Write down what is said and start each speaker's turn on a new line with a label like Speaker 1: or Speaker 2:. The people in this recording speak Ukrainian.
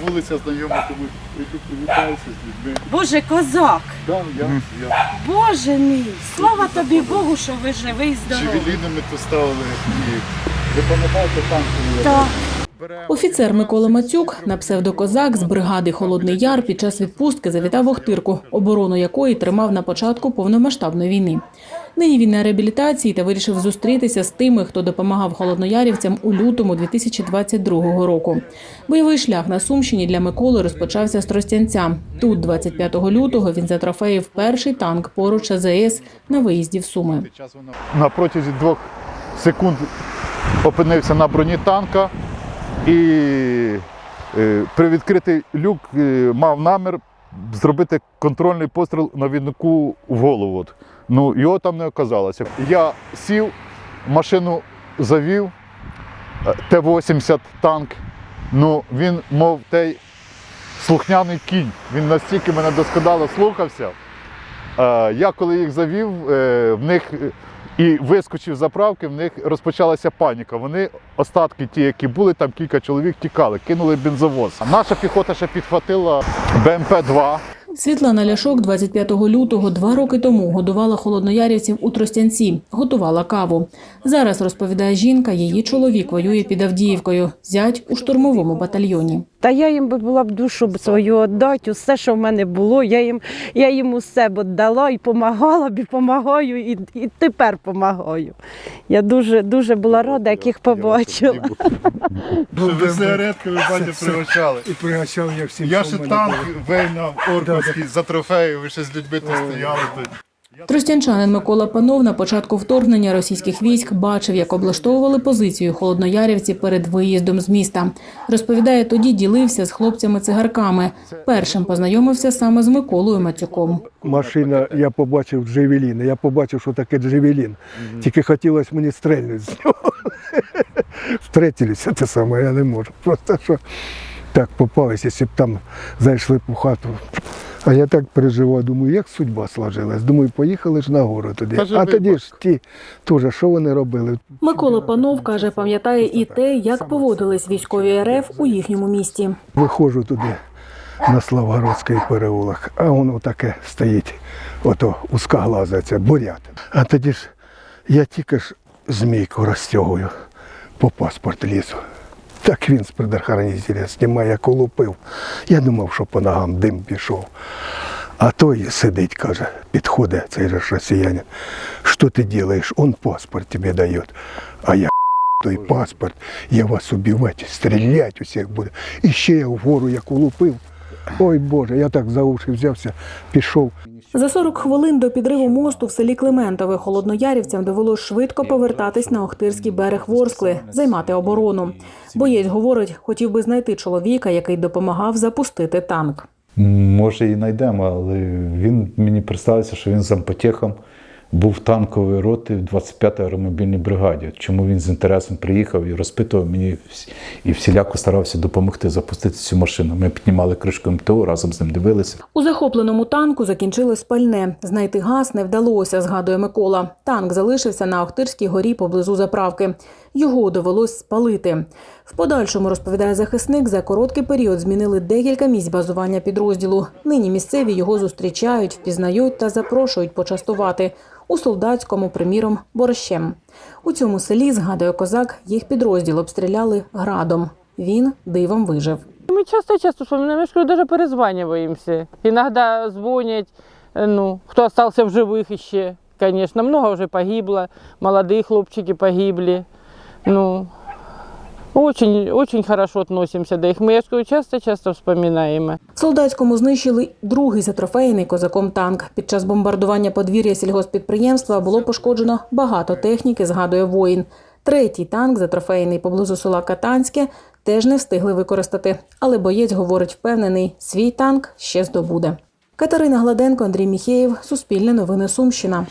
Speaker 1: вулиця знайома, тому прийду привітаюся з людьми.
Speaker 2: Боже, козак!
Speaker 1: Да, я, я
Speaker 2: Боже мій! Слава тобі Богу, що ви живий, здоровий.
Speaker 1: джевелінами то ставили і ви пам'ятаєте танкові?
Speaker 2: Так.
Speaker 3: Офіцер Микола Мацюк на псевдокозак з бригади Холодний Яр під час відпустки завітав Охтирку, оборону якої тримав на початку повномасштабної війни. Нині він на реабілітації та вирішив зустрітися з тими, хто допомагав холодноярівцям у лютому 2022 року. Бойовий шлях на Сумщині для Миколи розпочався з Тростянця. Тут, 25 лютого, він затрофеїв перший танк поруч АЗС на виїзді в Суми.
Speaker 1: На протязі двох секунд опинився на броні танка і е, привідкритий люк е, мав намір зробити контрольний постріл на навіднику в голову. Ну, його там не оказалося. Я сів, машину завів, е, Т-80 танк. Ну, він, мов той слухняний кінь. Він настільки мене досконало слухався. Я коли їх завів, в них і вискочив з заправки, в них розпочалася паніка. Вони остатки, ті, які були, там кілька чоловік тікали, кинули бензовоз. А наша піхота ще підхватила БМП-2.
Speaker 3: Світлана Ляшок 25 лютого два роки тому годувала холодноярівців у Тростянці, готувала каву. Зараз розповідає жінка, її чоловік воює під Авдіївкою, зять у штурмовому батальйоні.
Speaker 2: Та я їм би була б душу б свою віддати, усе, що в мене було, я їм, я їм усе б віддала і допомагала б, і допомагаю, і, і тепер допомагаю. Я дуже, дуже була рада, як їх побачила.
Speaker 1: Ви сигаретками батя пригощали.
Speaker 4: І пригощав я всім.
Speaker 1: Я ще танк вийняв орковський за трофею, ви ще з людьми тут стояли.
Speaker 3: Тростянчанин Микола Панов на початку вторгнення російських військ бачив, як облаштовували позицію холодноярівці перед виїздом з міста. Розповідає, тоді ділився з хлопцями-цигарками. Першим познайомився саме з Миколою Матюком.
Speaker 4: Машина, я побачив джевелін, я побачив, що таке джевелін. Тільки хотілося мені стрельнути з нього. Встретилися те саме, я не можу. Просто що так попалися, якщо б там зайшли у хату. А я так переживав, думаю, як судьба сложилась. Думаю, поїхали ж на гору туди.
Speaker 1: Та
Speaker 4: А тоді ж ті теж, що вони робили?
Speaker 3: Микола Панов каже, пам'ятає і те, як поводились військові РФ у їхньому місті.
Speaker 4: Виходжу туди на Славгородський переулок, а воно таке стоїть, ото узкоглаза ця бурят. А тоді ж я тільки ж змійку розтягую по паспорт лізу. Так він з предохранителя знімає, як улупив. Я думав, що по ногам дим пішов. А той сидить, каже, підходить цей же росіянин. Що ти робиш? Он паспорт тобі дає. А я той паспорт, я вас убивати, стрілять усіх буду. І ще я вгору як улупив. Ой Боже, я так за уші взявся, пішов.
Speaker 3: За 40 хвилин до підриву мосту в селі Климентове холодноярівцям довелось швидко повертатись на Охтирський берег Ворскли, займати оборону. Боєць говорить, хотів би знайти чоловіка, який допомагав запустити танк.
Speaker 5: Може і знайдемо, але він мені представився, що він зампотехом був танкової роти в 25-й аеромобільній бригаді. Чому він з інтересом приїхав і розпитував мені і всіляко старався допомогти запустити цю машину. Ми піднімали кришку МТО, разом з ним дивилися.
Speaker 3: У захопленому танку закінчилось пальне. Знайти газ не вдалося, згадує Микола. Танк залишився на Охтирській горі поблизу заправки. Його довелось спалити. В подальшому розповідає захисник, за короткий період змінили декілька місць базування підрозділу. Нині місцеві його зустрічають, впізнають та запрошують почастувати У солдатському, приміром, борщем. У цьому селі, згадує козак, їх підрозділ обстріляли градом. Він дивом вижив.
Speaker 6: Мы часто-часто вспоминаем, что даже перезваниваемся. Иногда звонят, э, ну, кто остался в живых еще, конечно. Много уже погибло, молодые хлопчики погибли. Ну, очень, очень хорошо относимся до их. Мы, я часто-часто вспоминаем.
Speaker 3: Солдатському знищили другий затрофейний козаком танк. Під час бомбардування подвір'я сільгоспідприємства було пошкоджено багато техніки, згадує воїн. Третій танк, затрофейний поблизу села Катанське, теж не встигли використати. Але боєць говорить впевнений, свій танк ще здобуде. Катерина Гладенко, Андрій Міхеєв, Суспільне новини Сумщина.